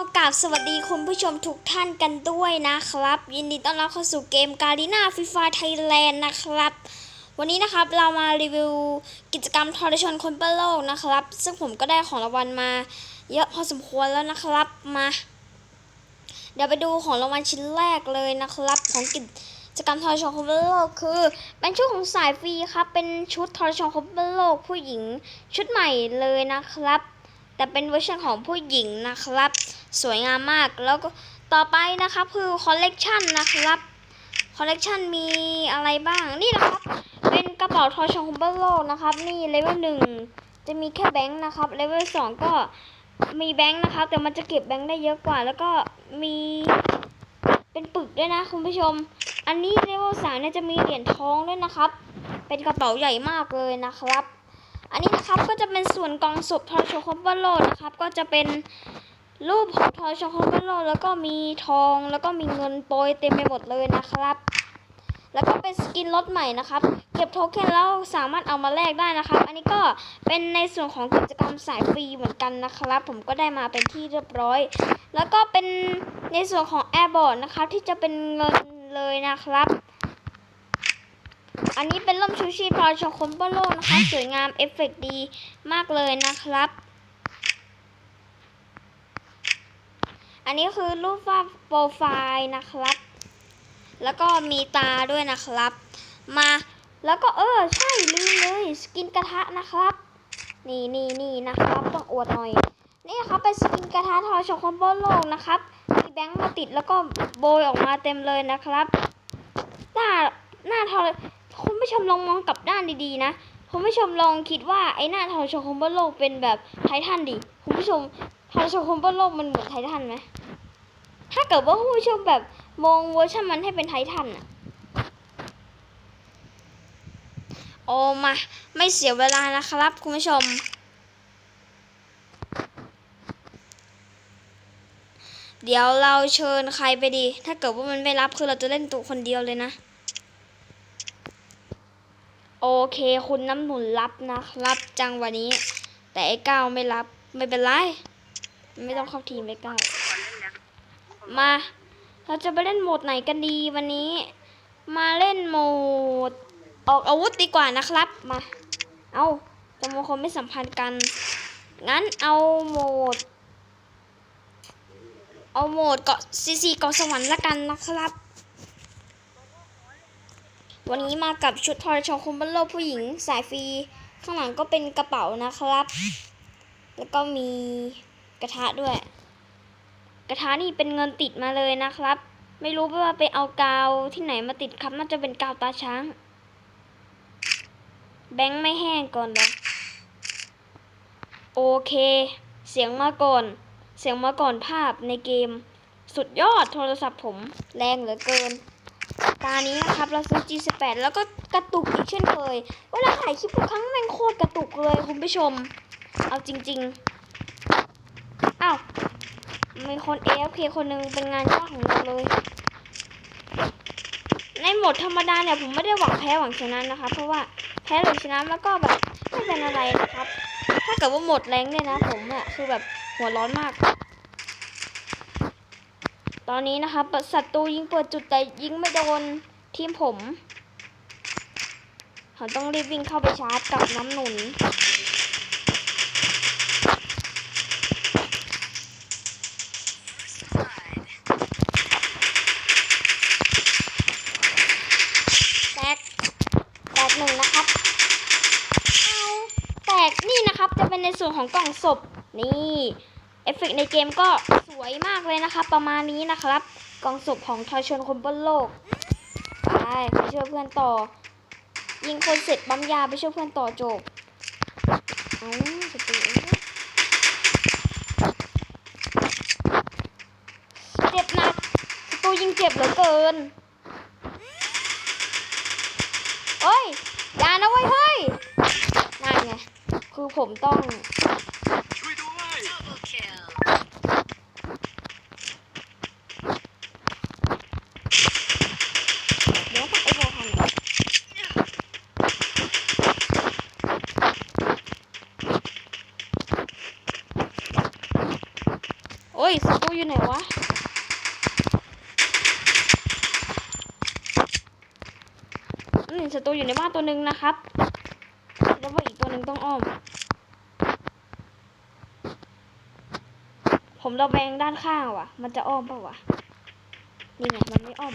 กราบสวัสดีคุณผู้ชมทุกท่านกันด้วยนะครับ ยินดีต้อนรับเข้าสู่เกมการีนาฟรีไฟไทยแลนด์นะครับ วันนี้นะครับเรามารีวิวกิจกรรมทรชนคนเปิ้ลโลกนะครับ ซึ่งผมก็ได้ของรางวัลมา เยอะพอสมควรแล้วนะครับมา เดี๋ยวไปดูของรางวัลชิ้นแรกเลยนะครับ ของกิจกรรมทรชนคนเปิ้ลโลกคือ เป็นชุดของสายฟรีครับเป็นชุดทรชนคนเปิ้ลโลกผู้หญิงชุดใหม่เลยนะครับ แต่เป็นเวอร์ชันของผู้หญิงนะครับ สวยงามมากแล้วก็ต่อไปนะครับคือคอลเลกชันนะครับคอลเลกชันมีอะไรบ้างนี่นะครับ เป็นกระเป๋าทอชองคุมเบอร์โลนะครับ นี่เลเวลหนึ่งจะมีแค่แบงค์นะครับเลเวลสองก็มีแบงค์นะครับ แต่มันจะเก็บแบงค์ได้เยอะกว่า แล้วก็มีเป็นปึกด้วยนะคุณผู้ชม อันนี้เลเวลสามเนี่ยจะมีเหรียญทองด้วยนะครับ เป็นกระเป๋าใหญ่มากเลยนะครับ อันนี้นะครับก็จะเป็นส่วนกองศพทอชองคุมเบอร์โลนะครับ ก็จะเป็น รูปของทอยช็อกโกแลตแล้วก็มีทองแล้วก็มีเงินโปรยเต็มไปหมดเลยนะครับ แล้วก็เป็นสกินรถใหม่นะครับ เก็บโทเค็นแล้วสามารถเอามาแลกได้นะครับ อันนี้ก็เป็นในส่วนของกิจกรรมสายฟรีเหมือนกันนะครับ ผมก็ได้มาเป็นที่เรียบร้อย แล้วก็เป็นในส่วนของแอร์บอร์ดนะครับที่จะเป็นเงินเลยนะครับ อันนี้เป็นล่มชูชีพทอยช็อกโกแลตนะคะสวยงามเอฟเฟกต์ดีมากเลยนะครับ อันนี้คือรูปภาพโปรไฟล์นะครับ แล้วก็มีตาด้วยนะครับ มาแล้วก็เออใช่ลืมเลยสกินกระทะนะครับ นี่นี่นี่นะครับต้องอวดหน่อย นี่ครับเป็นสกินกระทะทอยช็อกโกแลตโลกนะครับมีแบงค์มาติดแล้วก็โบยออกมาเต็มเลยนะครับ หน้าหน้าทอยคุณผู้ชมลองมองกลับด้านดีๆนะคุณผู้ชมลองคิดว่าไอ้หน้าทอยช็อกโกแลตโลกเป็นแบบไททันดิคุณผู้ชม ทอยช็อกโกแลโลกมันเหมือนไททันไหม ถ้าเกิดว่าผู้ชมแบบมองเวอร์ชันมันให้เป็นไททันอะโอมา ไม่เสียเวลานะครับ คุณผู้ชม เดี๋ยวเราเชิญใครไปดี ถ้าเกิดว่ามันไม่รับคือเราจะเล่นตัวคนเดียวเลยนะ โอเคคุณน้ำหนุนรับนะครับ จังหวะนี้ แต่ไอ้ก้าวไม่รับไม่เป็นไร ไม่ต้องเข้าทีมไอ้ก้ามา เราจะไปเล่นโหมดไหนกันดีวันนี้ มาเล่นโหมด ออกอาวุธดีกว่านะครับ มา เอาจำนวนคนไม่สัมพันธ์กัน งั้นเอาโหมด เอาโหมดเกาะซีซีเกาะสวรรค์ละกันนะครับ วันนี้มากับชุดทอร์ชอคุมเบลโลผู้หญิงสายฟรี ข้างหลังก็เป็นกระเป๋านะครับ แล้วก็มี กระทะด้วย กระทะนี่เป็นเงินติดมาเลยนะครับ ไม่รู้ว่าไปเอากาวที่ไหนมาติดครับน่าจะเป็นกาวตาช้าง แบงค์ไม่แห้งก่อนเลยโอเค เสียงมาก่อน เสียงมาก่อนภาพในเกม สุดยอดโทรศัพท์ผมแรงเหลือเกินตานี้นะครับเราซื้อ G18 แล้วก็กระตุกอีกเช่นเคย เวลาถ่ายคลิปทุกครั้งแม่งโคตรกระตุกเลยคุณผู้ชม เอาจริง ๆาว มีคน AFK คนหนึ่งเป็นงานยาของเราเลย ในโหมดธรรมดาเนี่ยผมไม่ได้หวังแพ้หวังชนะนะคะ เพราะว่าแพ้หรือชนะแล้วก็แบบไม่เป็นอะไรนะครับ ถ้าเกิดว่าหมดแรงเนี่ยนะผมอะคือแบบหัวร้อนมาก ตอนนี้นะคะศัตรูยิงเปิดจุดแต่ยิงไม่โดนทีมผมเขาต้องรีบวิ่งเข้าไปชาร์จกับน้ำหนุน วนของกล่องศพนี่เอฟเฟกในเกมก็สวยมากเลยนะครับประมาณนี้นะครับ กล่องศพของทอยชนคนบนโลกไปไปช่วยเพื่อนต่อ ยิงคนเสร็จปั๊มยาไปช่วยเพื่อนต่อจบเอ้าสติเอ้ยเจ็บหนักสตูยิงเจ็บเหลือเกินเฮ้ยอย่านะเว้ยเฮ้ยนั่นไงคือผมต้อง ช่วยด้วย Double kill. เดี๋ยวต้องไอ้โบทันหน่อยโอ้ยยศัตรูอยู่ไหนวะอืมศัตรูอยู่ในบ้านตัวหนึ่งนะครับ แล้วว่าอีกตัวหนึ่งต้องอ้อม ผมระแวงด้านข้างว่ะ มันจะอ้อมเปล่าวะ นี่ไงมันไม่อ้อม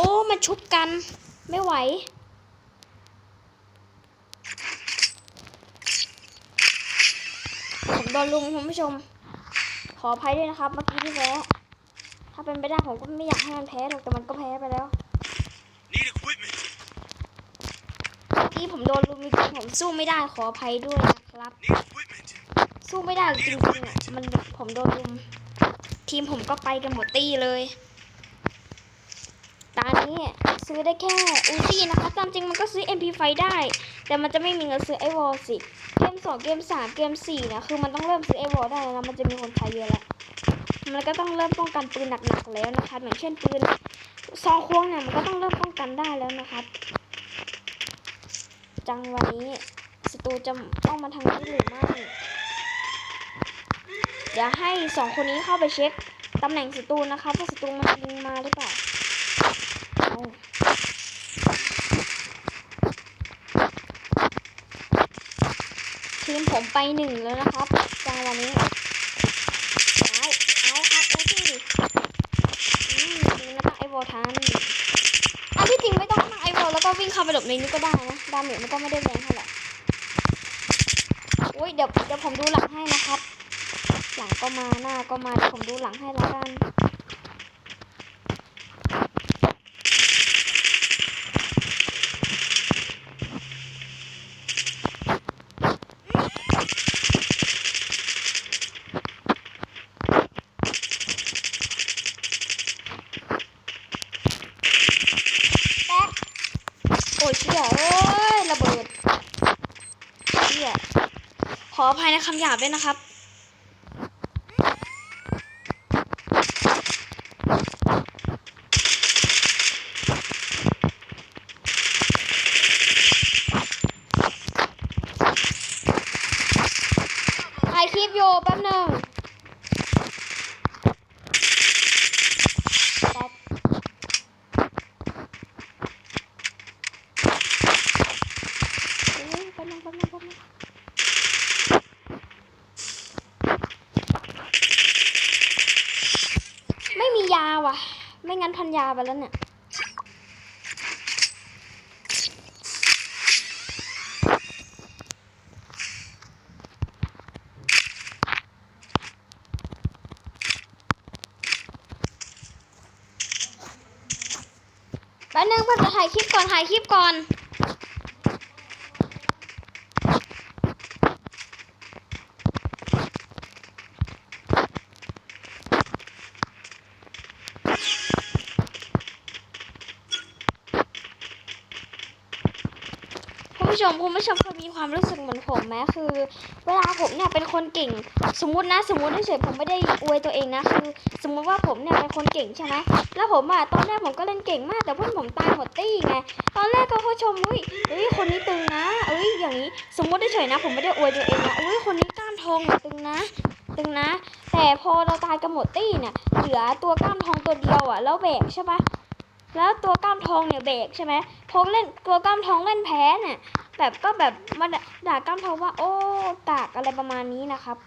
โอ้ มันชุบกัน ไม่ไหว ผมโดนลุมคุณผู้ชม ขออภัยด้วยนะครับเมื่อกี้ที่แพ้ถ้าเป็นไปได้ผมก็ไม่อยากให้มันแพ้หรอกแต่มันก็แพ้ไปแล้ว Need equipment. เมื่อกี้ผมโดนลุมจริงๆผมสู้ไม่ได้ขออภัยด้วยนะครับ Need equipment. สู้ไม่ได้จริงๆอะมันผมโดนลุม ทีมผมก็ไปกันหมดตี้เลย ตอนนี้ซื้อได้แค่อูซี่นะคะตามจริงมันก็ซื้อ MP5 ได้ แต่มันจะไม่มีเงินซื้อไอวอลสิ เกม2เกม3เกม4เนี่ยคือมันต้องเริ่มซื้อไอวอลได้แล้วนะมันจะมีคนใช้เยอะแล้วมันก็ต้องเริ่มป้องกันปืนหนักๆแล้วนะคะอย่างเช่นปืนซองควงเนี่ยมันก็ต้องเริ่มป้องกันได้แล้วนะครับจังวะนี้ศัตรูจะต้องมาทางนี้หรือไม่เดี๋ยวให้สองคนนี้เข้าไปเช็คตำแหน่งศัตรูนะคะว่าศัตรูมันยิงมาหรือเปล่า ทีมผมไปหนึ่งแล้วนะครับจังหวะนี้ เอาเอาครับเอาสิอืมดีนะตั้งไอวอลทันอันที่จริงไม่ต้องตั้งไอวอลแล้วก็วิ่งเข้าไปหลบในนี้ก็ได้นะ ดาเมจมันก็ไม่ได้แรงเท่าไหร่อุ้ยเดี๋ยวเดี๋ยวผมดูหลังให้นะครับ หลังก็มาหน้าก็มาเดี๋ยวผมดูหลังให้แล้วกัน แป๊ะโอ้ยเชี่ยเอ้ยระเบิดเชี่ยขออภัยในคำ หยาบด้วยนะครับ ถ่ายคลิปอยู่แป๊บหนึ่งแป๊บแป๊บหนึงแป๊บหนึงแป๊บนึงไม่มียาว่ะ ไม่งั้ นพันยาไปแล้วเนี่ยแป๊บนึงเพื่อนถ่ายคลิปก่อนถ่ายคลิปก่อน ผู้ชมคุณผู้ชมเคยมีความรู้สึกเหมือนผมไหมคือ เวลาผมเนี่ยเป็นคนเก่ง สมมตินะ สมมติเฉยผมไม่ได้อวยตัวเองนะคือสมมติว่าผมเนี่ยเป็นคนเก่งใช่ไหมแล้วผมอะตอนแรกผมก็เล่นเก่งมาก แต่เพื่อนผมตายหมดตี้ไงตอนแรกก็เขาชมอุ้ยเอ้ยคนนี้ตึงนะเอ้ยอย่างนี้สมมติเฉยนะ ผมไม่ได้อวยตัวเองนะอุ้ยคนนี้กล้ามทองตึงนะตึงนะ แต่พอเราตายกันหมดตี้เนี่ยเหลือตัวกล้ามทองตัวเดียวอะแล้วแบกใช่ปะ แล้วตัวกล้ามทองเนี่ยแบรกใช่ไหมพอเล่นตัวกล้ามทองเล่นแพ้เนี่ยแบบก็แบบมาด่ากล้ามทองว่า โอ้กากอะไรประมาณนี้นะครับ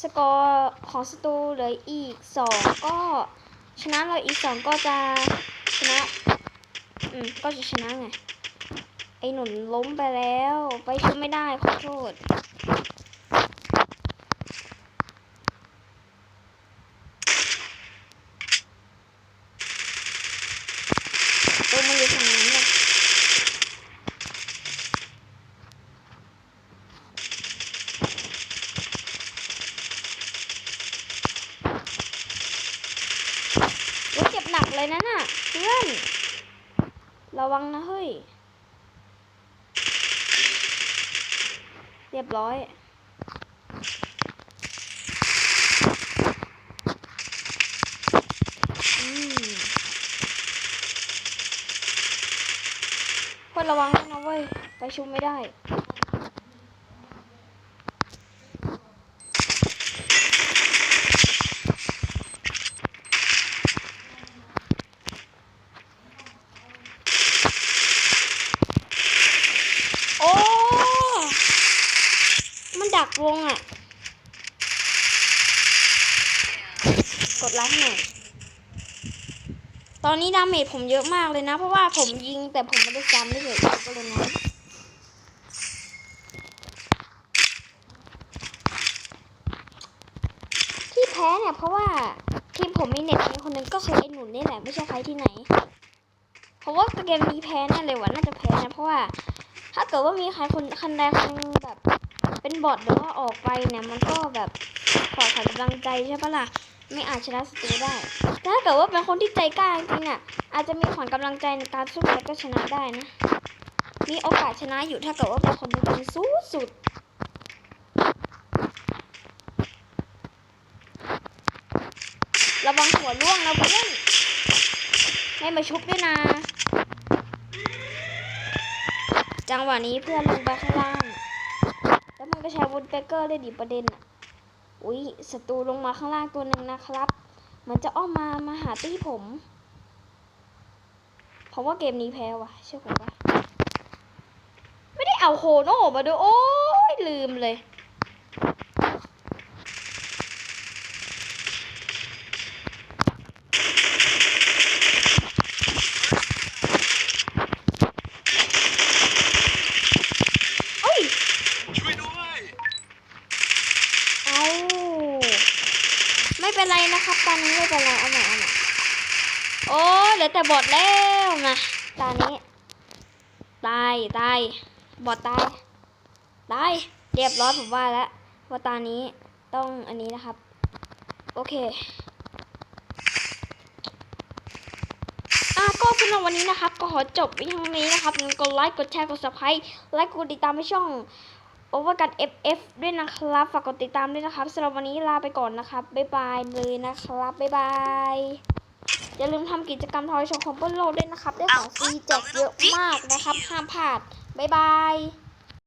สกอร์ของสตูเหลืออีกสองก็ชนะเราอีกสองก็จะชนะ อืม ก็จะชนะไง ไอหนุนล้มไปแล้ว ไปชุบไม่ได้ขอโทษ ตัวมันอยู่ทางนั้นเลย เลยนะน่ะเพื่อน ระวังนะเฮ้ย เรียบร้อยคนระวังนะเว้ย ไปชุมไม่ได้ โอ้ มันดักวงอะ กดไลค์ให้หน่อย ตอนนี้ดาเมจผมเยอะมากเลยนะ เพราะว่าผมยิงแต่ผมไม่ได้ซ้ำไม่เลยก็เลยน้อยที่แพ้เนี่ยเพราะว่าทีมผมมีเน็ตมีคนนึงก็คือไอ้หนุนนี่แหละไม่ใช่ใครที่ไหน เพราะว่าเกมนี้แพ้แน่เลยว่ะน่าจะแพ้นะเพราะว่า ถ้าเกิดว่ามีใครคนคันใดคนหนึ่งแบบ เป็นบอทหรือว่าออกไปเนี่ยมันก็แบบขอขวัญกำลังใจใช่ปะล่ะ ไม่อาจชนะศัตรูได้ ถ้าเกิดว่าเป็นคนที่ใจกล้าจริงๆอะ อาจจะมีขวัญกำลังใจในการสู้แล้วก็ชนะได้นะ มีโอกาสชนะอยู่ถ้าเกิดว่าเป็นคนจริงๆสู้สุดระวังหัวล่วงนะเพื่อนไม่มาชุบด้วยนะ จังหวะนี้เพื่อนลงไปข้างล่าง แล้วมันก็ใช้วุฒเบเกอร์ได้ดีประเด็นอะ อุ๊ยศัตรูลงมาข้างล่างตัวหนึ่งนะครับเหมือนจะอ้อมมามาหาตี้ผม เพราะว่าเกมนี้แพ้ว่ะเชื่อผมปะไม่ได้เอาโคโน่มาด้วยโอ้ยลืมเลย เอ้ย ช่วยด้วย เอาไม่เป็นไรนะครับ ตอนนี้ไม่เป็นไร เอาใหม่เอาใหม่โอ้ยเหลือ แต่บอดแล้วมาตอนนี้ ตาย ตาย บอดตาย ตาย เรียบร้อยผมว่าแล้วว่าตอนนี้ต้องอันนี้นะครับ โอเคอะก็สำหรับวันนี้นะครับ ก็ขอจบเพียงเท่นี้นะครับกดไลค์กดแชร์กด subscribe และกดติดตามให้ช่องโอเวอร์กัน FF ด้วยนะครับ ฝากกดติดตามด้วยนะครับสำหรับวันนี้ลาไปก่อนนะครับ บ๊ายบายเลยนะครับ บ๊ายบาย อย่าลืมทำกิจกรรมทอยชมคอมเปิลโลกด้วยนะครับ ได้ของฟรีแจกเยอะมากนะครับ ห้ามพลาด บ๊ายบาย